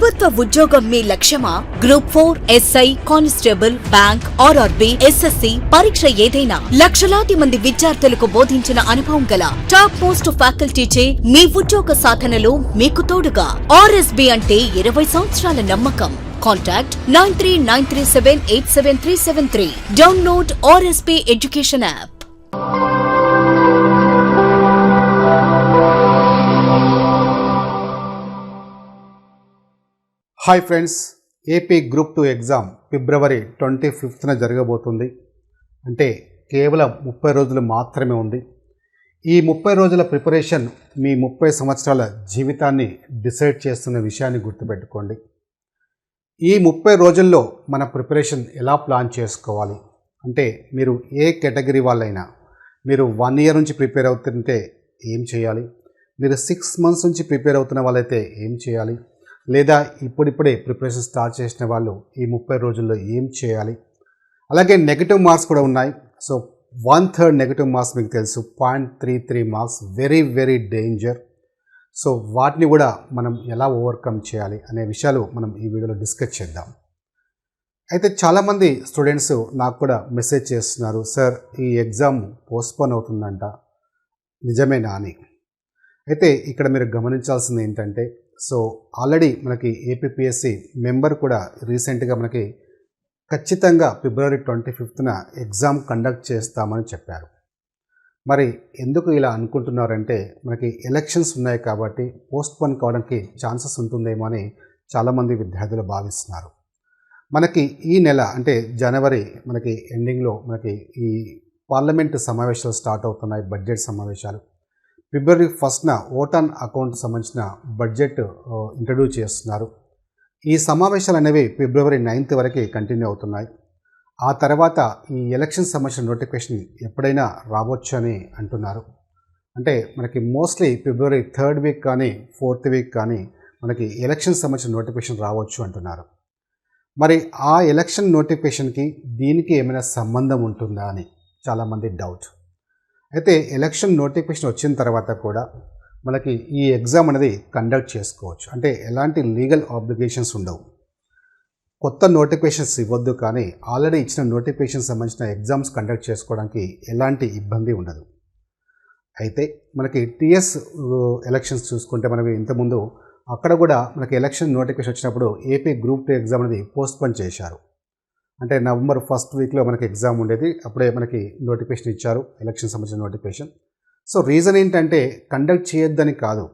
ప్రభుత్వ ఉద్యోగం మీ లక్ష్యమా? Group four SI constable bank RRB SSC పరీక్ష ఏదైనా? లక్షలాది మంది విద్యార్థులకు బోధించిన అనుభవం గల టాప్ మోస్ట్ ఫ్యాకల్టీచే మీ ఉద్యోగ సాధనలో మీకు తోడుగా. ఆర్ఎస్బి అంటే ఇరవై సంవత్సరాల నమ్మకం. Contact nine three nine three seven eight seven three seven three download RSB education app hi friends AP group two exam February twenty ఫిఫ్త్న జరగబోతుంది. అంటే కేవలం ముప్పై రోజులు మాత్రమే ఉంది. ఈ ముప్పై రోజుల ప్రిపరేషన్ మీ ముప్పై సంవత్సరాల జీవితాన్ని డిసైడ్ చేస్తున్న విషయాన్ని గుర్తుపెట్టుకోండి. ఈ ముప్పై రోజుల్లో మన ప్రిపరేషన్ ఎలా ప్లాన్ చేసుకోవాలి? అంటే మీరు ఏ కేటగిరీ వాళ్ళైనా మీరు వన్ ఇయర్ నుంచి ప్రిపేర్ అవుతుంటే ఏం చేయాలి? మీరు సిక్స్ మంత్స్ నుంచి ప్రిపేర్ అవుతున్న వాళ్ళైతే ఏం చేయాలి? లేదా ఇప్పుడిప్పుడే ప్రిపరేషన్ స్టార్ట్ చేసిన వాళ్ళు ఈ ముప్పై రోజుల్లో ఏం చేయాలి? అలాగే నెగిటివ్ మార్క్స్ కూడా ఉన్నాయి. So one third negative marks మీకు తెలుసు. Point three three marks very very danger. So వాటిని కూడా మనం ఎలా ఓవర్కమ్ చేయాలి అనే విషయాలు మనం ఈ వీడియోలో డిస్కస్ చేద్దాం. అయితే చాలామంది స్టూడెంట్స్ నాకు కూడా మెసేజ్ చేస్తున్నారు సార్ ఈ ఎగ్జామ్ పోస్ట్పోన్ అవుతుందంట. నిజమేనా అని. అయితే ఇక్కడ మీరు గమనించాల్సింది ఏంటంటే సో ఆల్రెడీ మనకి ఏపీఎస్సి మెంబర్ కూడా రీసెంట్గా మనకి ఖచ్చితంగా ఫిబ్రవరి ట్వంటీ ఫిఫ్త్న ఎగ్జామ్ కండక్ట్ చేస్తామని చెప్పారు. మరి ఎందుకు ఇలా అనుకుంటున్నారంటే మనకి ఎలక్షన్స్ ఉన్నాయి కాబట్టి పోస్ట్పోన్ కావడానికి ఛాన్సెస్ ఉంటుందేమో అని చాలామంది విద్యార్థులు భావిస్తున్నారు. మనకి ఈ నెల అంటే జనవరి మనకి ఎండింగ్లో మనకి ఈ పార్లమెంట్ సమావేశాలు స్టార్ట్ అవుతున్నాయి బడ్జెట్ సమావేశాలు. ఫిబ్రవరి ఫస్ట్న ఓటాన్ అకౌంట్ సంబంధించిన బడ్జెట్ ఇంట్రడ్యూస్ చేస్తున్నారు. ఈ సమావేశాలు అనేవి ఫిబ్రవరి నైన్త్ వరకు కంటిన్యూ అవుతున్నాయి. ఆ తర్వాత ఈ ఎలక్షన్ సంబంధించిన నోటిఫికేషన్ ఎప్పుడైనా రావచ్చు అని అంటున్నారు. అంటే మనకి మోస్ట్లీ ఫిబ్రవరి థర్డ్ వీక్ కానీ ఫోర్త్ వీక్ కానీ మనకి ఎలక్షన్ సంబంధించిన నోటిఫికేషన్ రావచ్చు అంటున్నారు. మరి ఆ ఎలక్షన్ నోటిఫికేషన్కి దీనికి ఏమైనా సంబంధం ఉంటుందా అని చాలామంది డౌట్. అయితే ఎలక్షన్ నోటిఫికేషన్ వచ్చిన తర్వాత కూడా మనకి ఈ ఎగ్జామ్ అనేది కండక్ట్ చేసుకోవచ్చు. అంటే ఎలాంటి లీగల్ ఆబ్లిగేషన్స్ ఉండవు. కొత్త నోటిఫికేషన్స్ ఇవ్వద్దు కానీ ఆల్రెడీ ఇచ్చిన నోటిఫికేషన్ సంబంధించిన ఎగ్జామ్స్ కండక్ట్ చేసుకోవడానికి ఎలాంటి ఇబ్బంది ఉండదు. అయితే మనకి టీఎస్ ఎలక్షన్స్ చూసుకుంటే మనకి ఇంతకుముందు అక్కడ కూడా మనకి ఎలక్షన్ నోటిఫికేషన్ వచ్చినప్పుడు ఏపీ గ్రూప్ టూ ఎగ్జామ్ అనేది పోస్ట్పోన్ చేశారు. అంటే నవంబర్ ఫస్ట్ వీక్లో మనకి ఎగ్జామ్ ఉండేది. అప్పుడే మనకి నోటిఫికేషన్ ఇచ్చారు. ఎలక్షన్ సంబంధించిన నోటిఫికేషన్. సో రీజన్ ఏంటంటే కండక్ట్ చేయొద్దని కాదు.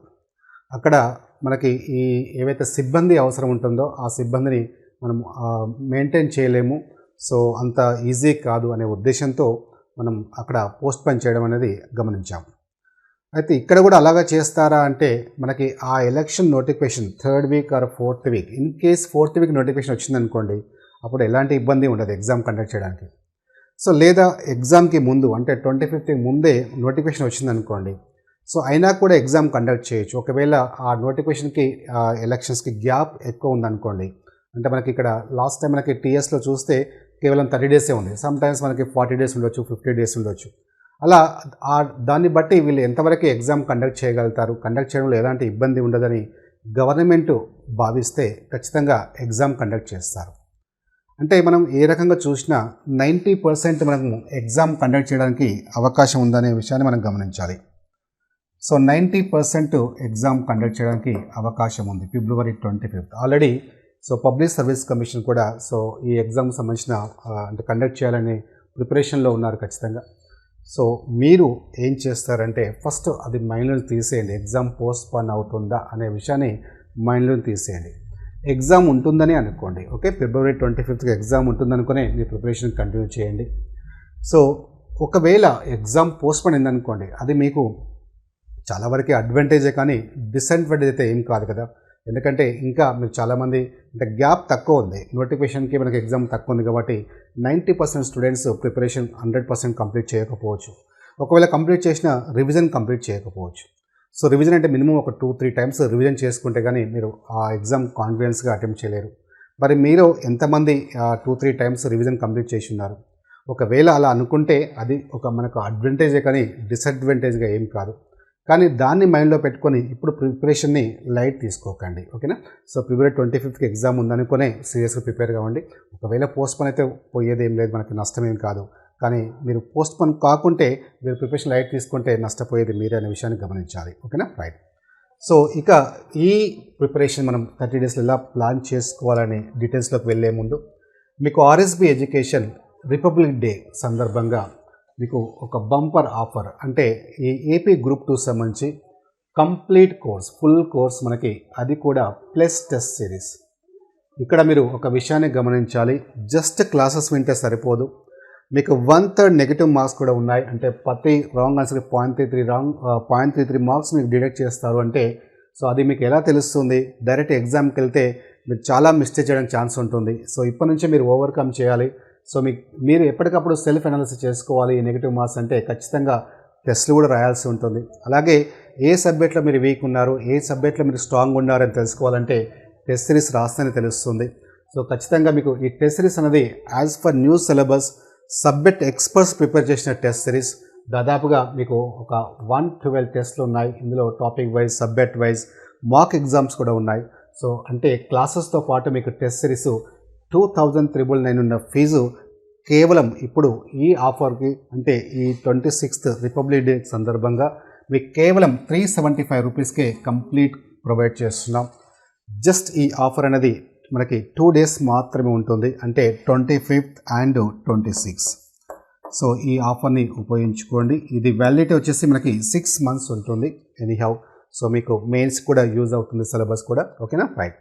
అక్కడ మనకి ఈ ఏవైతే సిబ్బంది అవసరం ఉంటుందో ఆ సిబ్బందిని మనం మెయింటైన్ చేయలేము. సో అంత ఈజీ కాదు అనే ఉద్దేశంతో మనం అక్కడ పోస్ట్ పని చేయడం అనేది గమనించాం. అయితే ఇక్కడ కూడా అలాగా చేస్తారా అంటే మనకి ఆ election notification third week or fourth week. In case fourth week notification వచ్చిందనుకోండి అప్పుడు ఎలాంటి ఇబ్బంది ఉండదు ఎగ్జామ్ కండక్ట్ చేయడానికి. సో లేదా ఎగ్జామ్కి ముందు అంటే ట్వంటీ ఫిఫ్త్కి ముందే నోటిఫికేషన్ వచ్చిందనుకోండి సో అయినా కూడా ఎగ్జామ్ కండక్ట్ చేయొచ్చు. ఒకవేళ ఆ నోటిఫికేషన్కి ఎలక్షన్స్కి గ్యాప్ ఎక్కువ ఉందనుకోండి అంటే మనకి ఇక్కడ లాస్ట్ టైం మనకి టీఎస్లో చూస్తే కేవలం థర్టీ డేసే ఉంది. సమ్ టైమ్స్ మనకి ఫార్టీ డేస్ ఉండొచ్చు ఫిఫ్టీ డేస్ ఉండొచ్చు. అలా ఆ దాన్ని బట్టి వీళ్ళు ఎంతవరకు ఎగ్జామ్ కండక్ట్ చేయగలుగుతారు కండక్ట్ చేయడంలో ఎలాంటి ఇబ్బంది ఉండదని గవర్నమెంట్ భావిస్తే ఖచ్చితంగా ఎగ్జామ్ కండక్ట్ చేస్తారు. అంటే మనం ఏ రకంగా చూసినా నైంటీ పర్సెంట్ మనము ఎగ్జామ్ కండక్ట్ చేయడానికి అవకాశం ఉందనే విషయాన్ని మనం గమనించాలి. So ninety percent exam conduct చేయడానికి అవకాశం ఉంది. February twenty fifth. Already so public service commission కూడా సో ఈ ఎగ్జామ్ సంబంధించిన అంటే కండక్ట్ చేయాలనే ప్రిపరేషన్లో ఉన్నారు ఖచ్చితంగా. సో మీరు ఏం చేస్తారంటే ఫస్ట్ అది మైండ్లో తీసేయండి. ఎగ్జామ్ పోస్ట్పోన్ అవుతుందా అనే విషయాన్ని మైండ్లో తీసేయండి. ఎగ్జామ్ ఉంటుందని అనుకోండి. ఓకే? ఫిబ్రవరి ట్వంటీ ఫిఫ్త్కి ఎగ్జామ్ ఉంటుందనుకునే మీ ప్రిపరేషన్ కంటిన్యూ చేయండి. సో ఒకవేళ ఎగ్జామ్ పోస్ట్పోన్ అయిందనుకోండి అది మీకు చాలా వరకు అడ్వాంటేజే కానీ డిసడ్వాంటేజ్ అయితే ఏం కాదు కదా. ఎందుకంటే ఇంకా మీరు చాలామంది అంటే గ్యాప్ తక్కువ ఉంది. నోటిఫికేషన్కి మనకి ఎగ్జామ్ తక్కువ ఉంది కాబట్టి ninety percent students preparation hundred percent complete చేయకపోవచ్చు. ఒకవేళ కంప్లీట్ చేసిన రివిజన్ కంప్లీట్ చేయకపోవచ్చు. సో రివిజన్ అంటే మినిమం ఒక టూ త్రీ టైమ్స్ రివిజన్ చేసుకుంటే కానీ మీరు ఆ ఎగ్జామ్ కాన్ఫిడెన్స్గా అటెంప్ట్ చేయలేరు. మరి మీరు ఎంతమంది two three times revision complete చేసి ఉన్నారు? ఒకవేళ అలా అనుకుంటే అది ఒక మనకు అడ్వాంటేజే కానీ డిసడ్వాంటేజ్గా ఏం కాదు. కానీ దాన్ని మైండ్లో పెట్టుకొని ఇప్పుడు ప్రిపరేషన్ని లైట్ తీసుకోకండి. ఓకేనా సో ఫిబ్రవరి ట్వంటీ ఫిఫ్త్కి ఎగ్జామ్ ఉందనుకునే సీరియస్గా ప్రిపేర్ కావండి. ఒకవేళ పోస్ట్పోన్ అయితే పోయేది ఏం లేదు మనకి నష్టమేం కాదు. కానీ మీరు పోస్ట్ పోన్ కాకుంటే మీరు ప్రిపరేషన్ లైట్ తీసుకుంటే నష్టపోయేది మీరే అనే విషయాన్ని గమనించాలి. ఓకేనా? రైట్ సో ఇక ఈ ప్రిపరేషన్ మనం థర్టీ డేస్లో ఎలా ప్లాన్ చేసుకోవాలని డీటెయిల్స్లోకి వెళ్ళే ముందు మీకు ఆర్ఎస్బి ఎడ్యుకేషన్ రిపబ్లిక్ డే సందర్భంగా మీకు ఒక బంపర్ ఆఫర్ అంటే ఈ ఏపీ గ్రూప్ టూ సంబంధించి కంప్లీట్ కోర్స్ ఫుల్ కోర్స్ మనకి అది కూడా ప్లస్ టెస్ట్ సిరీస్ ఇక్కడ మీరు ఒక విషయాన్ని గమనించాలి. జస్ట్ క్లాసెస్ వింటే సరిపోదు. మీకు వన్ థర్డ్ నెగిటివ్ మార్క్స్ కూడా ఉన్నాయి. అంటే ప్రతి wrong ఆన్సర్కి point three three wrong point three three marks మీకు డిడక్ట్ చేస్తారు అంటే సో అది మీకు ఎలా తెలుస్తుంది? డైరెక్ట్ ఎగ్జామ్కి వెళ్తే మీరు చాలా మిస్టేక్ చేయడానికి ఛాన్స్ ఉంటుంది. సో ఇప్పటి నుంచే మీరు ఓవర్కమ్ చేయాలి. సో మీకు మీరు ఎప్పటికప్పుడు సెల్ఫ్ అనాలిసిస్ చేసుకోవాలి ఈ నెగిటివ్ మార్క్స్ అంటే ఖచ్చితంగా టెస్ట్లు కూడా రాయాల్సి ఉంటుంది. అలాగే ఏ సబ్జెక్ట్లో మీరు వీక్ ఉన్నారు ఏ సబ్జెక్ట్లో మీరు స్ట్రాంగ్ ఉన్నారని తెలుసుకోవాలంటే టెస్ట్ సిరీస్ రాస్తేనే తెలుస్తుంది. సో ఖచ్చితంగా మీకు ఈ టెస్ట్ సిరీస్ అనేది as per new syllabus subject experts prepare చేసిన టెస్ట్ సిరీస్. దాదాపుగా మీకు ఒక వన్ ట్వెల్వ్ టెస్ట్లు ఉన్నాయి. ఇందులో topic wise subject wise mock exams కూడా ఉన్నాయి. సో అంటే క్లాసెస్తో పాటు మీకు test series two thousand triple nine ఉన్న ఫీజు కేవలం ఇప్పుడు ఈ ఆఫర్కి అంటే ఈ ట్వంటీ సిక్స్త్ రిపబ్లిక్ డే సందర్భంగా మీకు కేవలం త్రీ సెవెంటీ ఫైవ్ రూపీస్కే కంప్లీట్ ప్రొవైడ్ చేస్తున్నాం. జస్ట్ ఈ ఆఫర్ అనేది మనకి టూ డేస్ మాత్రమే ఉంటుంది. అంటే twenty fifth and twenty six so ఈ ఆఫర్ని ఉపయోగించుకోండి. ఇది వ్యాలిడిటీ వచ్చేసి మనకి సిక్స్ మంత్స్ ఉంటుంది. ఎనీహౌ సో మీకు మెయిన్స్ కూడా యూజ్ అవుతుంది సిలబస్ కూడా. ఓకేనా రైట్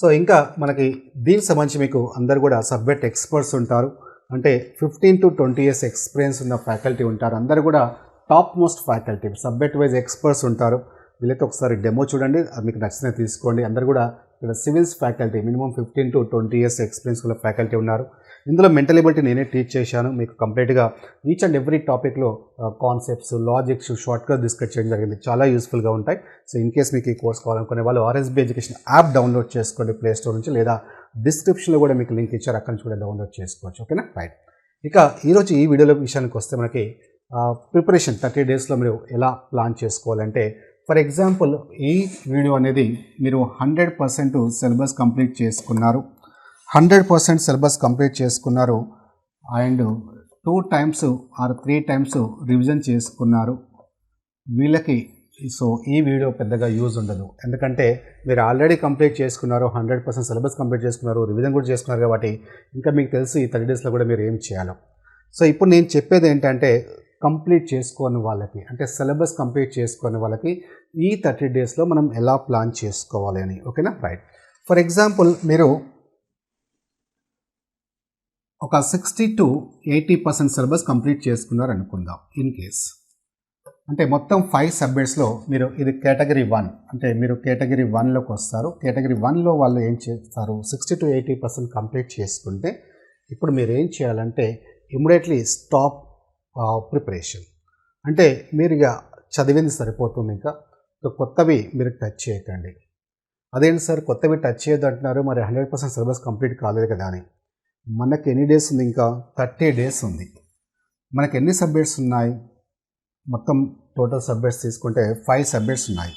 సో ఇంకా మనకి దీనికి సంబంధించి మీకు అందరు కూడా సబ్జెక్ట్ ఎక్స్పర్ట్స్ ఉంటారు. అంటే fifteen to twenty years experience ఉన్న ఫ్యాకల్టీ ఉంటారు. అందరు కూడా top most faculty subject wise experts ఉంటారు. వీళ్ళైతే ఒకసారి డెమో చూడండి. అది మీకు నచ్చిన తీసుకోండి. అందరు కూడా ఇక్కడ civils faculty minimum fifteen to twenty years experience ఉన్న ఫ్యాకల్టీ ఉన్నారు. ఇందులో మెంటల్ ఎబిలిటీ నేనే టీచ్ చేశాను. మీకు కంప్లీట్గా ఈచ్ అండ్ ఎవ్రీ టాపిక్లో కాన్సెప్ట్స్ లాజిక్స్ షార్ట్గా డిస్కస్ చేయడం జరిగింది. చాలా యూస్ఫుల్గా ఉంటాయి. సో ఇన్ కేస్ మీకు ఈ కోర్స్ కావాలనుకునే వాళ్ళు ఆర్ఎస్బీ ఎడ్యుకేషన్ యాప్ డౌన్లోడ్ చేసుకోండి ప్లే స్టోర్ నుంచి లేదా డిస్క్రిప్షన్లో కూడా మీకు లింక్ ఇచ్చారు. అక్కడి నుంచి కూడా డౌన్లోడ్ చేసుకోవచ్చు. ఓకేనా రైట్ ఇక ఈరోజు ఈ వీడియోలో విషయానికి వస్తే మనకి ప్రిపరేషన్ థర్టీ డేస్లో మీరు ఎలా ప్లాన్ చేసుకోవాలంటే ఫర్ ఎగ్జాంపుల్ ఈ వీడియో అనేది మీరు హండ్రెడ్ పర్సెంట్ సిలబస్ కంప్లీట్ చేసుకున్నారు. హండ్రెడ్ పర్సెంట్ సిలబస్ కంప్లీట్ చేసుకున్నారు and two times or three times revision చేసుకున్నారు. వీళ్ళకి సో ఈ వీడియో పెద్దగా యూజ్ ఉండదు. ఎందుకంటే మీరు ఆల్రెడీ కంప్లీట్ చేసుకున్నారు హండ్రెడ్ పర్సెంట్ సిలబస్ కంప్లీట్ చేసుకున్నారు రివిజన్ కూడా చేసుకున్నారు కాబట్టి ఇంకా మీకు తెలుసు ఈ థర్టీ డేస్లో కూడా మీరు ఏం చేయాలో. సో ఇప్పుడు నేను చెప్పేది ఏంటంటే కంప్లీట్ చేసుకోని వాళ్ళకి అంటే సిలబస్ కంప్లీట్ చేసుకునే వాళ్ళకి ఈ థర్టీ డేస్లో మనం ఎలా ప్లాన్ చేసుకోవాలి అని ఓకేనా? రైట్ ఫర్ ఎగ్జాంపుల్ మీరు ఒక sixty to eighty percent syllabus complete చేసుకున్నారు అనుకుందాం ఇన్ కేస్ అంటే మొత్తం ఫైవ్ సబ్జెక్ట్స్లో మీరు ఇది కేటగిరీ వన్ అంటే మీరు కేటగిరీ వన్లోకి వస్తారు. కేటగిరీ వన్లో వాళ్ళు ఏం చేస్తారు? Sixty to eighty percent complete చేసుకుంటే ఇప్పుడు మీరు ఏం చేయాలంటే ఇమ్మీడియట్లీ స్టాప్ ప్రిపరేషన్. అంటే మీరు ఇక చదివింది సరిపోతుంది ఇంకా. కొత్తవి మీరు టచ్ చేయకండి. అదేంటి సార్ కొత్తవి టచ్ చేయొద్దు అంటున్నారు మరి హండ్రెడ్ పర్సెంట్ సిలబస్ కంప్లీట్ కాలేదు కదా అని. మనకి ఎన్ని డేస్ ఉంది ఇంకా? థర్టీ డేస్ ఉంది. మనకి ఎన్ని సబ్జెక్ట్స్ ఉన్నాయి? మొత్తం టోటల్ సబ్జెక్ట్స్ తీసుకుంటే ఫైవ్ సబ్జెక్ట్స్ ఉన్నాయి.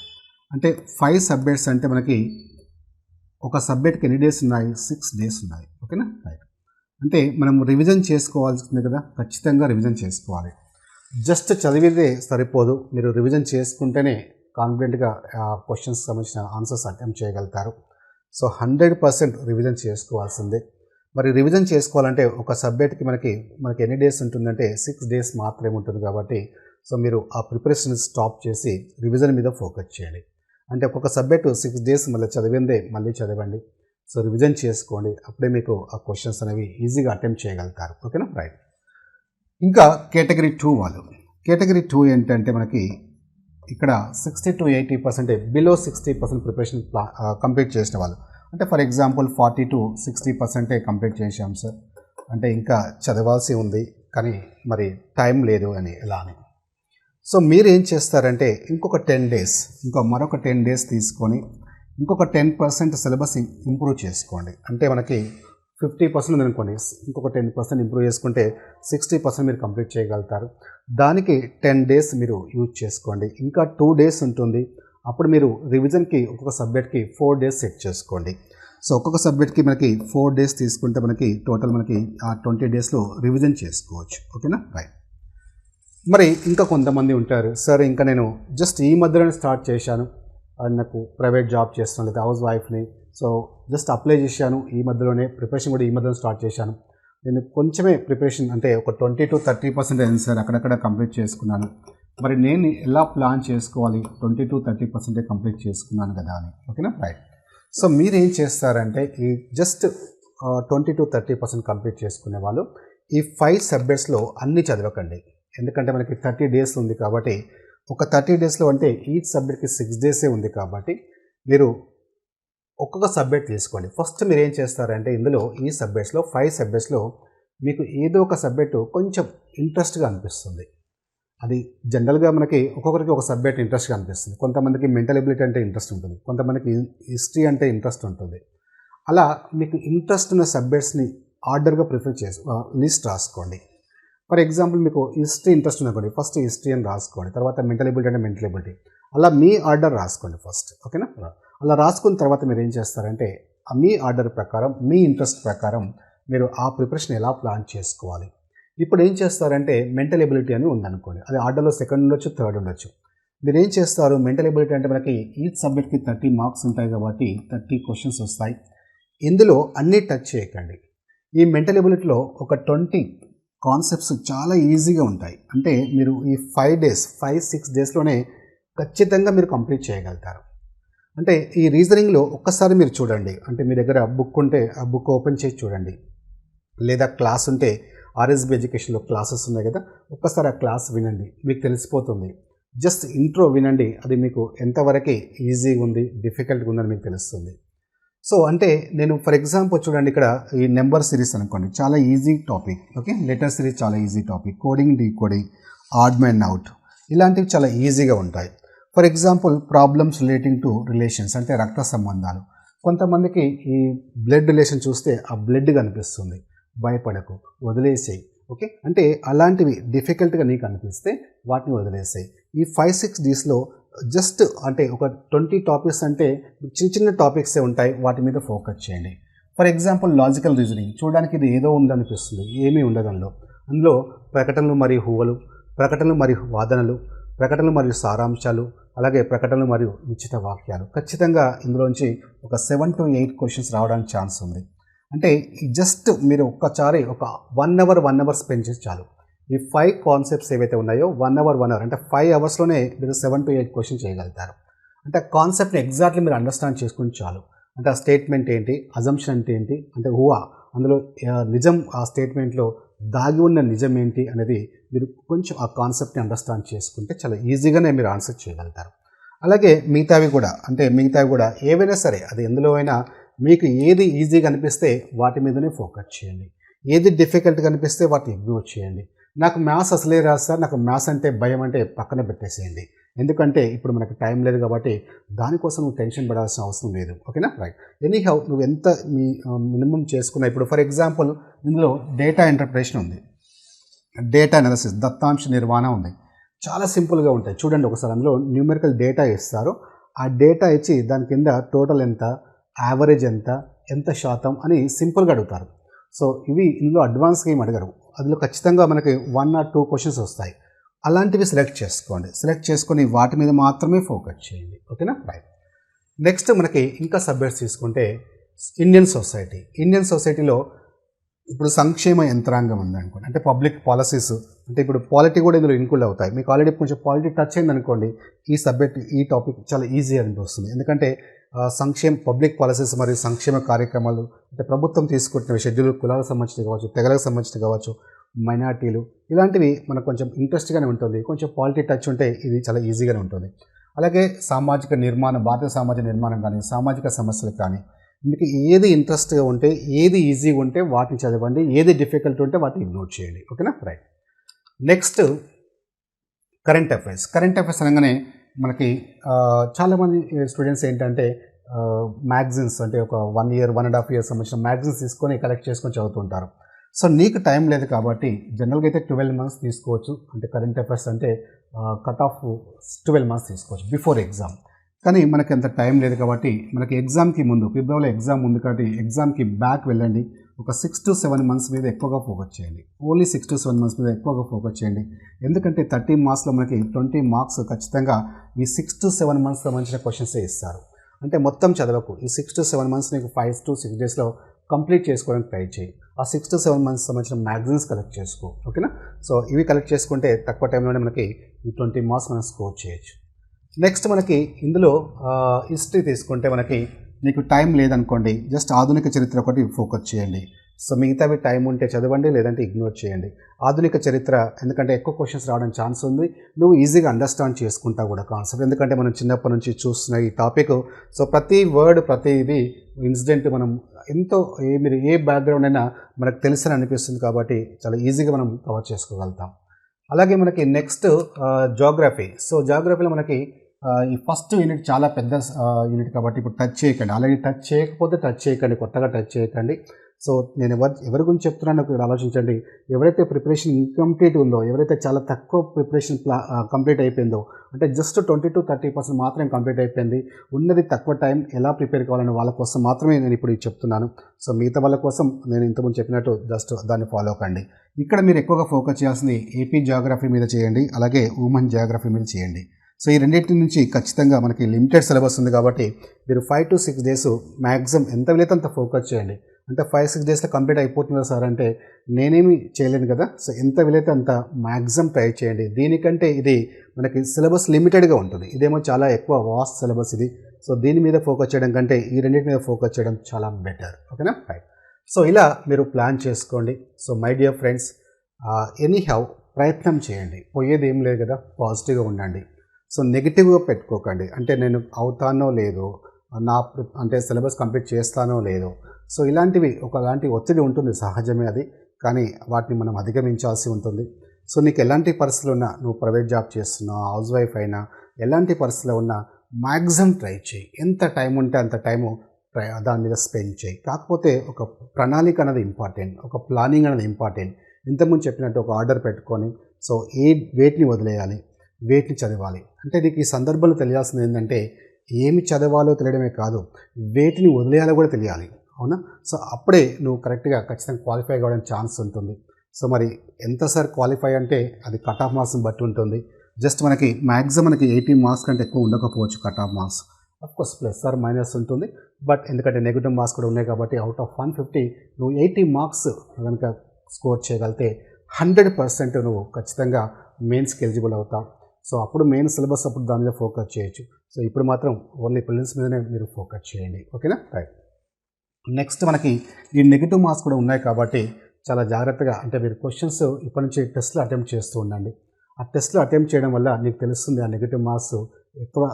అంటే ఫైవ్ సబ్జెక్ట్స్ అంటే మనకి ఒక సబ్జెక్ట్కి ఎన్ని డేస్ ఉన్నాయి? సిక్స్ డేస్ ఉన్నాయి. ఓకేనా? రైట్. అంటే మనం రివిజన్ చేసుకోవాల్సింది కదా. ఖచ్చితంగా రివిజన్ చేసుకోవాలి. జస్ట్ చదివితే సరిపోదు. మీరు రివిజన్ చేసుకుంటేనే కాన్ఫిడెంట్గా క్వశ్చన్స్ సంబంధించిన ఆన్సర్స్ అటెంప్ట్ చేయగలుగుతారు. సో హండ్రెడ్ పర్సెంట్ రివిజన్ చేసుకోవాల్సిందే. మరి రివిజన్ చేసుకోవాలంటే ఒక సబ్జెక్ట్కి మనకి మనకి ఎన్ని డేస్ ఉంటుందంటే సిక్స్ డేస్ మాత్రమే ఉంటుంది కాబట్టి సో మీరు ఆ ప్రిపరేషన్ స్టాప్ చేసి రివిజన్ మీద ఫోకస్ చేయండి. అంటే ఒక్కొక్క సబ్జెక్టు సిక్స్ డేస్ మళ్ళీ చదివిందే మళ్ళీ చదవండి. సో రివిజన్ చేసుకోండి. అప్పుడే మీకు ఆ క్వశ్చన్స్ అనేవి ఈజీగా అటెంప్ట్ చేయగలుగుతారు. ఓకేనా రైట్ ఇంకా కేటగిరీ టూ వాళ్ళు. కేటగిరీ టూ ఏంటంటే మనకి ఇక్కడ sixty to eighty percent below sixty percent preparation ప్లా కంప్లీట్ చేసిన వాళ్ళు. అంటే for example forty to sixty పర్సెంటే కంప్లీట్ చేసాం సార్. అంటే ఇంకా చదవాల్సి ఉంది కానీ మరి టైం లేదు అని ఎలా అని. సో మీరు ఏం చేస్తారంటే ఇంకొక టెన్ డేస్ ఇంకో మరొక టెన్ డేస్ తీసుకొని ఇంకొక టెన్ పర్సెంట్ సిలబస్ ఇంప్రూవ్ చేసుకోండి. అంటే మనకి ఫిఫ్టీ పర్సెంట్ ఉందనుకోండి ఇంకొక టెన్ పర్సెంట్ ఇంప్రూవ్ చేసుకుంటే సిక్స్టీ పర్సెంట్ మీరు కంప్లీట్ చేయగలుగుతారు. దానికి టెన్ డేస్ మీరు యూజ్ చేసుకోండి. ఇంకా టూ డేస్ ఉంటుంది. అప్పుడు మీరు రివిజన్కి ఒక్కొక్క సబ్జెక్ట్కి ఫోర్ డేస్ సెట్ చేసుకోండి. సో ఒక్కొక్క సబ్జెక్ట్కి మనకి ఫోర్ డేస్ తీసుకుంటే మనకి టోటల్ మనకి ఆ ట్వంటీ డేస్లో రివిజన్ చేసుకోవచ్చు. ఓకేనా? రైట్. మరి ఇంకా కొంతమంది ఉంటారు. సార్ ఇంకా నేను జస్ట్ ఈ మధ్యలోనే స్టార్ట్ చేశాను. నాకు ప్రైవేట్ జాబ్ చేస్తాను లేదా హౌస్ వైఫ్ని. సో జస్ట్ అప్లై చేశాను ఈ మధ్యలోనే ప్రిపరేషన్ కూడా ఈ మధ్యలో స్టార్ట్ చేశాను. నేను కొంచెమే ప్రిపరేషన్ అంటే ఒక ట్వంటీ టు థర్టీ పర్సెంట్ అయింది సార్ అక్కడక్కడ కంప్లీట్ చేసుకున్నాను. మరి నేను ఎలా ప్లాన్ చేసుకోవాలి ట్వంటీ టు థర్టీ పర్సెంటే కంప్లీట్ చేసుకున్నాను కదా అని. ఓకేనా? రైట్ సో మీరు ఏం చేస్తారంటే ఈ just twenty to thirty percent complete చేసుకునే వాళ్ళు ఈ ఫైవ్ సబ్జెక్ట్స్లో అన్నీ చదవకండి. ఎందుకంటే మనకి థర్టీ డేస్ ఉంది కాబట్టి ఒక థర్టీ డేస్లో అంటే ఈచ్ సబ్జెక్ట్కి సిక్స్ డేసే ఉంది కాబట్టి మీరు ఒక్కొక్క సబ్జెక్ట్ తీసుకోండి. ఫస్ట్ మీరు ఏం చేస్తారంటే ఇందులో ఈ సబ్జెక్ట్స్లో ఫైవ్ సబ్జెక్ట్స్లో మీకు ఏదో ఒక సబ్జెక్టు కొంచెం ఇంట్రెస్ట్గా అనిపిస్తుంది. అది జనరల్గా మనకి ఒక్కొక్కరికి ఒక సబ్జెక్ట్ ఇంట్రెస్ట్గా అనిపిస్తుంది. కొంతమందికి మెంటల్ ఎబిలిటీ అంటే ఇంట్రెస్ట్ ఉంటుంది. కొంతమందికి హిస్టరీ అంటే ఇంట్రెస్ట్ ఉంటుంది. అలా మీకు ఇంట్రెస్ట్ ఉన్న సబ్జెక్ట్స్ని ఆర్డర్గా ప్రిఫర్ చేసి లిస్ట్ రాసుకోండి. ఫర్ ఎగ్జాంపుల్ మీకు హిస్టరీ ఇంట్రెస్ట్ ఉందనుకోండి ఫస్ట్ హిస్టరీ అని రాసుకోండి తర్వాత మెంటల్ ఎబిలిటీ అంటే మెంటల్ ఎబిలిటీ అలా మీ ఆర్డర్ రాసుకోండి ఫస్ట్ ఓకేనా అలా రాసుకున్న తర్వాత మీరు ఏం చేస్తారంటే ఆ మీ ఆర్డర్ ప్రకారం మీ ఇంట్రెస్ట్ ప్రకారం మీరు ఆ ప్రిపరేషన్ ఎలా ప్లాన్ చేసుకోవాలి. ఇప్పుడు ఏం చేస్తారంటే మెంటల్ ఎబిలిటీ అని ఉందనుకోండి అది ఆర్డర్లో సెకండ్ ఉండొచ్చు థర్డ్ ఉండొచ్చు. మీరు ఏం చేస్తారు మెంటల్ ఎబిలిటీ అంటే మనకి ఈచ్ సబ్జెక్ట్కి థర్టీ మార్క్స్ ఉంటాయి కాబట్టి థర్టీ క్వశ్చన్స్ వస్తాయి. ఇందులో అన్నీ టచ్ చేయకండి. ఈ మెంటల్ ఎబిలిటీలో ఒక ట్వంటీ కాన్సెప్ట్స్ చాలా ఈజీగా ఉంటాయి. అంటే మీరు ఈ ఫైవ్ డేస్ ఫైవ్ సిక్స్ డేస్లోనే ఖచ్చితంగా మీరు కంప్లీట్ చేయగలుగుతారు. అంటే ఈ రీజనింగ్లో ఒక్కసారి మీరు చూడండి. అంటే మీ దగ్గర బుక్ ఉంటే ఆ బుక్ ఓపెన్ చేసి చూడండి. లేదా క్లాస్ ఉంటే ఆర్ఎస్బి ఎడ్యుకేషన్లో క్లాసెస్ ఉన్నాయి కదా ఒక్కసారి ఆ క్లాస్ వినండి. మీకు తెలిసిపోతుంది. జస్ట్ ఇంట్రో వినండి. అది మీకు ఎంతవరకు ఈజీగా ఉంది డిఫికల్ట్గా ఉందని మీకు తెలుస్తుంది. సో అంటే నేను ఫర్ ఎగ్జాంపుల్ చూడండి ఇక్కడ ఈ నెంబర్ సిరీస్ అనుకోండి చాలా easy topic okay letter series చాలా easy topic coding decoding odd man out ఇలాంటివి చాలా ఈజీగా ఉంటాయి. For example problems relating to relations అంటే రక్త సంబంధాలు. కొంతమందికి ఈ బ్లడ్ రిలేషన్ చూస్తే ఆ బ్లడ్ కనిపిస్తుంది. భయపడకు వదిలేసేయి. ఓకే? అంటే అలాంటివి డిఫికల్ట్గా నీకు అనిపిస్తే వాటిని వదిలేసాయి. ఈ ఫైవ్ సిక్స్ డేస్లో జస్ట్ అంటే ఒక ట్వంటీ టాపిక్స్ అంటే చిన్న చిన్న టాపిక్సే ఉంటాయి. వాటి మీద ఫోకస్ చేయండి. For example logical reasoning. చూడడానికి ఇది ఏదో ఉందనిపిస్తుంది. ఏమీ ఉండదు అందులో. అందులో ప్రకటనలు మరియు హువలు ప్రకటనలు మరియు వాదనలు ప్రకటనలు మరియు సారాంశాలు అలాగే ప్రకటనలు మరియు నిశ్చిత వాక్యాలు. ఖచ్చితంగా ఇందులోంచి ఒక సెవెన్ టు ఎయిట్ క్వశ్చన్స్ రావడానికి ఛాన్స్ ఉంది. అంటే జస్ట్ మీరు ఒక్కసారి ఒక one hour one hour spend చేసి చాలు. ఈ ఫైవ్ కాన్సెప్ట్స్ ఏవైతే ఉన్నాయో వన్ అవర్ వన్ అవర్ అంటే ఫైవ్ అవర్స్లోనే మీరు సెవెన్ టు ఎయిట్ క్వశ్చన్ చేయగలుగుతారు. అంటే ఆ కాన్సెప్ట్ని ఎగ్జాక్ట్లీ మీరు అండర్స్టాండ్ చేసుకుని చాలు. అంటే ఆ స్టేట్మెంట్ ఏంటి అజంప్షన్ అంటే ఏంటి అంటే ఊహ అందులో నిజం ఆ స్టేట్మెంట్లో దాగి ఉన్న నిజం ఏంటి అనేది మీరు కొంచెం ఆ కాన్సెప్ట్ని అండర్స్టాండ్ చేసుకుంటే చాలా ఈజీగానే మీరు ఆన్సర్ చేయగలుగుతారు. అలాగే మిగతావి కూడా అంటే మిగతావి కూడా ఏవైనా సరే అది ఎందులో అయినా మీకు ఏది ఈజీగా అనిపిస్తే వాటి మీదనే ఫోకస్ చేయండి. ఏది డిఫికల్ట్గా అనిపిస్తే వాటిని ఇగ్నోర్ చేయండి. నాకు మ్యాథ్స్ అసలే రాదు సార్. నాకు మ్యాథ్స్ అంటే భయం అంటే పక్కన పెట్టేసేయండి. ఎందుకంటే ఇప్పుడు మనకు టైం లేదు కాబట్టి దానికోసం నువ్వు టెన్షన్ పడాల్సిన అవసరం లేదు. ఓకేనా రైట్ ఎనీ హౌ నువ్వు ఎంత మీ మినిమం చేసుకున్నా ఇప్పుడు ఫర్ ఎగ్జాంపుల్ ఇందులో డేటా ఇంటర్ప్రిటేషన్ ఉంది. డేటా అనాలిసిస్ దత్తాంశ నిర్వహణ ఉంది. చాలా సింపుల్గా ఉంటాయి. చూడండి ఒకసారి అందులో న్యూమెరికల్ డేటా ఇస్తారు. ఆ డేటా ఇచ్చి దాని కింద టోటల్ ఎంత యావరేజ్ ఎంత ఎంత శాతం అని సింపుల్గా అడుగుతారు. సో ఇవి ఇందులో అడ్వాన్స్గా ఏమి అడగరు. అందులో ఖచ్చితంగా మనకి వన్ ఆర్ టూ క్వశ్చన్స్ వస్తాయి. అలాంటివి సెలెక్ట్ చేసుకోండి. సెలెక్ట్ చేసుకొని వాటి మీద మాత్రమే ఫోకస్ చేయండి. ఓకేనా రైట్ నెక్స్ట్ మనకి ఇంకా సబ్జెక్ట్స్ తీసుకుంటే ఇండియన్ సొసైటీ ఇండియన్ సొసైటీలో ఇప్పుడు సంక్షేమ యంత్రాంగం ఉందనుకోండి. అంటే పబ్లిక్ పాలసీస్ అంటే ఇప్పుడు పాలిటీ కూడా ఇందులో ఇన్క్లూడ్ అవుతాయి. మీకు ఆల్రెడీ కొంచెం పాలిటీ టచ్ అయింది అనుకోండి ఈ సబ్జెక్ట్ ఈ టాపిక్ చాలా ఈజీ అనిపిస్తుంది. ఎందుకంటే సంక్షేమ పబ్లిక్ పాలసీస్ మరియు సంక్షేమ కార్యక్రమాలు అంటే ప్రభుత్వం తీసుకుంటున్న షెడ్యూల్ కులాలకు సంబంధించిన కావచ్చు తెగలకు సంబంధించిన కావచ్చు మైనార్టీలు ఇలాంటివి మనకు కొంచెం ఇంట్రెస్ట్గానే ఉంటుంది. కొంచెం పాలిటీ టచ్ ఉంటే ఇది చాలా ఈజీగానే ఉంటుంది. అలాగే సామాజిక నిర్మాణం భారతీయ సామాజిక నిర్మాణం కానీ సామాజిక సమస్యలు కానీ మీకు ఏది ఇంట్రెస్ట్గా ఉంటే ఏది ఈజీగా ఉంటే వాటిని చదవండి ఏది డిఫికల్ట్ ఉంటే వాటిని ఇగ్నోర్ చేయండి. ఓకేనా? Right next current affairs current affairs అనగానే మనకి చాలామంది స్టూడెంట్స్ ఏంటంటే మ్యాగజైన్స్ అంటే ఒక one year one and half year సంబంధించిన మ్యాగజైన్స్ తీసుకొని కలెక్ట్ చేసుకొని చదువుతుంటారు. సో నీకు టైం లేదు కాబట్టి జనరల్గా అయితే ట్వెల్వ్ మంత్స్ తీసుకోవచ్చు. అంటే కరెంట్ అఫైర్స్ అంటే కట్ ఆఫ్ ట్వెల్వ్ మంత్స్ తీసుకోవచ్చు బిఫోర్ ఎగ్జామ్ కానీ మనకి అంత టైం లేదు కాబట్టి మనకి ఎగ్జామ్కి ముందు ఫిబ్రవరిలో ఎగ్జామ్ ఉంది కాబట్టి ఎగ్జామ్కి బ్యాక్ వెళ్ళండి. ఒక సిక్స్ టు సెవెన్ మంత్స్ మీద ఎక్కువగా ఫోకస్ చేయండి. Only six to seven months మీద ఎక్కువగా ఫోకస్ చేయండి. ఎందుకంటే థర్టీ మార్క్స్లో మనకి ట్వంటీ మార్క్స్ ఖచ్చితంగా ఈ సిక్స్ టు సెవెన్ మంత్స్ సంబంధించిన క్వశ్చన్సే ఇస్తారు. అంటే మొత్తం చదవకు. ఈ సిక్స్ టు సెవెన్ మంత్స్ నీకు ఫైవ్ టు సిక్స్ డేస్లో కంప్లీట్ చేసుకోవడానికి ట్రై చేయి. ఆ సిక్స్ టు సెవెన్ మంత్స్ సంబంధించిన మ్యాగజైన్స్ కలెక్ట్ చేసుకో. ఓకేనా సో ఇవి కలెక్ట్ చేసుకుంటే తక్కువ టైంలోనే మనకి ఈ ట్వంటీ మార్క్స్ మనం స్కోర్ చేయొచ్చు. నెక్స్ట్ మనకి ఇందులో హిస్టరీ తీసుకుంటే మనకి మీకు టైం లేదనుకోండి జస్ట్ ఆధునిక చరిత్ర ఒకటి ఫోకస్ చేయండి. సో మిగతావి టైం ఉంటే చదవండి లేదంటే ఇగ్నోర్ చేయండి. ఆధునిక చరిత్ర ఎందుకంటే ఎక్కువ క్వశ్చన్స్ రావడం ఛాన్స్ ఉంది. నువ్వు ఈజీగా అండర్స్టాండ్ చేసుకుంటా కూడా కాన్సెప్ట్ ఎందుకంటే మనం చిన్నప్పటి నుంచి చూస్తున్న ఈ టాపిక్ సో ప్రతి వర్డ్ ప్రతి ఇది ఇన్సిడెంట్ మనం ఎంతో ఏ మీరు ఏ బ్యాక్గ్రౌండ్ అయినా మనకు తెలుసని అనిపిస్తుంది కాబట్టి చాలా ఈజీగా మనం కవర్ చేసుకోగలుగుతాం. అలాగే మనకి నెక్స్ట్ జోగ్రఫీ సో జాగ్రఫీలో మనకి ఈ ఫస్ట్ యూనిట్ చాలా పెద్ద యూనిట్ కాబట్టి ఇప్పుడు టచ్ చేయకండి. ఆల్రెడీ టచ్ చేయకపోతే టచ్ చేయకండి కొత్తగా టచ్ చేయకండి. సో నేను ఎవరి ఎవరి గురించి చెప్తున్నాను ఇక్కడ ఆలోచించండి. ఎవరైతే ప్రిపరేషన్ ఇన్కంప్లీట్ ఉందో ఎవరైతే చాలా తక్కువ ప్రిపరేషన్ ప్లా కంప్లీట్ అయిపోయిందో అంటే just twenty to thirty percent మాత్రమే కంప్లీట్ అయిపోయింది. ఉన్నది తక్కువ టైం ఎలా ప్రిపేర్ కావాలని వాళ్ళ కోసం మాత్రమే నేను ఇప్పుడు చెప్తున్నాను. సో మిగతా వాళ్ళ కోసం నేను ఇంతకుముందు చెప్పినట్టు జస్ట్ దాన్ని ఫాలో కండి. ఇక్కడ మీరు ఎక్కువగా ఫోకస్ చేయాల్సింది ఏపీ జాగ్రఫీ మీద చేయండి అలాగే ఉమెన్ జాగ్రఫీ మీద చేయండి. సో ఈ రెండింటి నుంచి ఖచ్చితంగా మనకి లిమిటెడ్ సిలబస్ ఉంది కాబట్టి మీరు five to six days maximum ఎంత వీలైతే అంత ఫోకస్ చేయండి. అంటే ఫైవ్ సిక్స్ డేస్లో కంప్లీట్ అయిపోతుందా సార్? అంటే నేనేమి చేయలేను కదా. సో ఎంత వీలైతే అంత మ్యాక్సిమం ట్రై చేయండి. దీనికంటే ఇది మనకి సిలబస్ లిమిటెడ్గా ఉంటుంది. ఇదేమో చాలా ఎక్కువ వాస్ట్ సిలబస్ ఇది. సో దీని మీద ఫోకస్ చేయడం కంటే ఈ రెండింటి మీద ఫోకస్ చేయడం చాలా బెటర్ ఓకేనా రైట్ సో ఇలా మీరు ప్లాన్ చేసుకోండి. So my dear friends anyhow ప్రయత్నం చేయండి. పోయేది ఏం లేదు కదా. పాజిటివ్గా ఉండండి. సో నెగిటివ్గా పెట్టుకోకండి. అంటే నేను అవుతానో లేదో నా అంటే సిలబస్ కంప్లీట్ చేస్తానో లేదో. సో ఇలాంటివి ఒకలాంటి ఒత్తిడి ఉంటుంది సహజమే అది. కానీ వాటిని మనం అధిగమించాల్సి ఉంటుంది. సో నీకు ఎలాంటి పరిస్థితులు ఉన్నా నువ్వు ప్రైవేట్ జాబ్ చేస్తున్నావు హౌస్ వైఫ్ అయినా ఎలాంటి పరిస్థితులు ఉన్నా మ్యాక్సిమం ట్రై చేయి. ఎంత టైం ఉంటే అంత టైము ట్రై దాని మీద స్పెండ్ చేయి. కాకపోతే ఒక ప్రణాళిక అనేది ఇంపార్టెంట్ ఒక ప్లానింగ్ అనేది ఇంపార్టెంట్ ఇంతకుముందు చెప్పినట్టు ఒక ఆర్డర్ పెట్టుకొని సో ఏ వేటిని వదిలేయాలి? వేటిని చదవాలి? అంటే నీకు ఈ సందర్భంలో తెలియాల్సింది ఏంటంటే ఏమి చదవాలో తెలియడమే కాదు వేటిని వదిలేయాలో కూడా తెలియాలి. అవునా? సో అప్పుడే నువ్వు కరెక్ట్గా ఖచ్చితంగా క్వాలిఫై కావడానికి ఛాన్స్ ఉంటుంది. సో మరి ఎంత సార్ క్వాలిఫై అంటే అది కట్ ఆఫ్ మార్క్స్ని బట్టి ఉంటుంది. జస్ట్ మనకి మ్యాక్సిమం మనకి ఎయిటీ మార్క్స్ కంటే ఎక్కువ ఉండకపోవచ్చు cut off marks. Course plus or minus ఉంటుంది. బట్ ఎందుకంటే నెగిటివ్ మార్క్స్ కూడా ఉన్నాయి కాబట్టి అవుట్ ఆఫ్ వన్ ఫిఫ్టీ నువ్వు ఎయిటీ మార్క్స్ కనుక స్కోర్ చేయగలిగితే హండ్రెడ్ పర్సెంట్ నువ్వు ఖచ్చితంగా మెయిన్స్కి ఎలిజిబుల్ అవుతావు. సో అప్పుడు మెయిన్ సిలబస్ అప్పుడు దాని మీద ఫోకస్ చేయొచ్చు. సో ఇప్పుడు మాత్రం ఓన్లీ ప్రిలిమ్స్ మీదనే మీరు ఫోకస్ చేయండి. ఓకేనా? రైట్. నెక్స్ట్ మనకి ఈ నెగిటివ్ మార్క్స్ కూడా ఉన్నాయి కాబట్టి చాలా జాగ్రత్తగా అంటే మీరు క్వశ్చన్స్ ఇప్పటి నుంచి టెస్ట్లు అటెంప్ట్ చేస్తూ ఉండండి. ఆ టెస్ట్లు అటెంప్ట్ చేయడం వల్ల నీకు తెలుస్తుంది ఆ నెగిటివ్ మార్క్స్ ఎక్కువ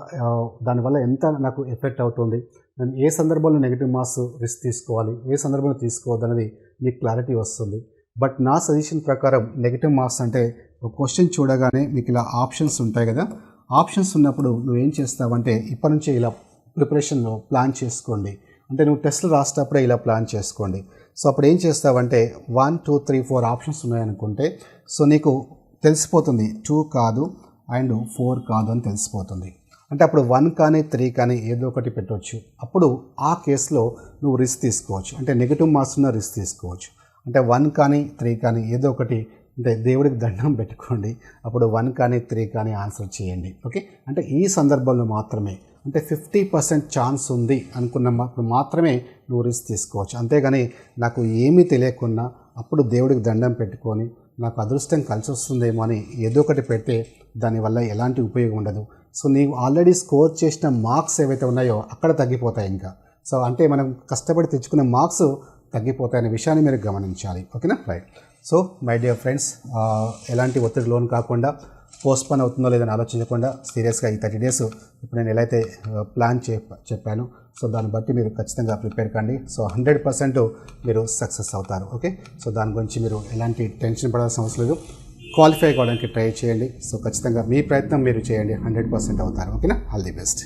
దానివల్ల ఎంత నాకు ఎఫెక్ట్ అవుతుంది. నేను ఏ సందర్భంలో నెగిటివ్ మార్క్స్ రిస్క్ తీసుకోవాలి ఏ సందర్భంలో తీసుకోవద్దు అనేది నీకు క్లారిటీ వస్తుంది. బట్ నా సజెషన్ ప్రకారం నెగిటివ్ మార్క్స్ అంటే ఒక క్వశ్చన్ చూడగానే మీకు ఇలా ఆప్షన్స్ ఉంటాయి కదా. ఆప్షన్స్ ఉన్నప్పుడు నువ్వు ఏం చేస్తావంటే ఇప్పటి నుంచే ఇలా ప్రిపరేషన్లో ప్లాన్ చేసుకోండి. అంటే నువ్వు టెస్ట్లు రాసేటప్పుడే ఇలా ప్లాన్ చేసుకోండి. సో అప్పుడు ఏం చేస్తావంటే one two three four options ఉన్నాయనుకుంటే so నీకు తెలిసిపోతుంది టూ కాదు అండ్ ఫోర్ కాదు అని తెలిసిపోతుంది. అంటే అప్పుడు వన్ కానీ త్రీ కానీ ఏదో ఒకటి పెట్టవచ్చు అప్పుడు ఆ కేసులో నువ్వు రిస్క్ తీసుకోవచ్చు. అంటే నెగిటివ్ మార్క్స్ ఉన్న రిస్క్ తీసుకోవచ్చు. అంటే వన్ కానీ త్రీ కానీ ఏదో ఒకటి అంటే దేవుడికి దండం పెట్టుకోండి. అప్పుడు వన్ కానీ త్రీ కానీ ఆన్సర్ చేయండి. ఓకే అంటే ఈ సందర్భంలో మాత్రమే. అంటే ఫిఫ్టీ పర్సెంట్ ఛాన్స్ ఉంది అనుకున్నప్పుడు మాత్రమే నువ్వు రిస్క్ తీసుకోవచ్చు. అంతేగాని నాకు ఏమీ తెలియకుండా అప్పుడు దేవుడికి దండం పెట్టుకొని నాకు అదృష్టం కలిసి వస్తుందేమో అని ఏదో ఒకటి పెడితే దానివల్ల ఎలాంటి ఉపయోగం ఉండదు. సో నీవు ఆల్రెడీ స్కోర్ చేసిన మార్క్స్ ఏవైతే ఉన్నాయో అక్కడ తగ్గిపోతాయి ఇంకా. సో అంటే మనం కష్టపడి తెచ్చుకునే మార్క్స్ తగ్గిపోతాయనే విషయాన్ని మీరు గమనించాలి. ఓకేనా right so my dear friends ఎలాంటి ఒత్తిడి లోన్ కాకుండా పోస్ట్పోన్ అవుతుందో లేదని ఆలోచించకుండా సీరియస్గా ఈ థర్టీ డేస్ ఇప్పుడు నేను ఎలా అయితే ప్లాన్ చే చెప్పాను సో దాన్ని బట్టి మీరు ఖచ్చితంగా ప్రిపేర్ కండి. సో హండ్రెడ్ పర్సెంట్ మీరు సక్సెస్ అవుతారు. ఓకే సో దాని గురించి మీరు ఎలాంటి టెన్షన్ పడాల్సిన అవసరం లేదు. క్వాలిఫై కావడానికి ట్రై చేయండి. సో ఖచ్చితంగా మీ ప్రయత్నం మీరు చేయండి. హండ్రెడ్ పర్సెంట్ అవుతారు. ఓకేనా ఆల్ ది బెస్ట్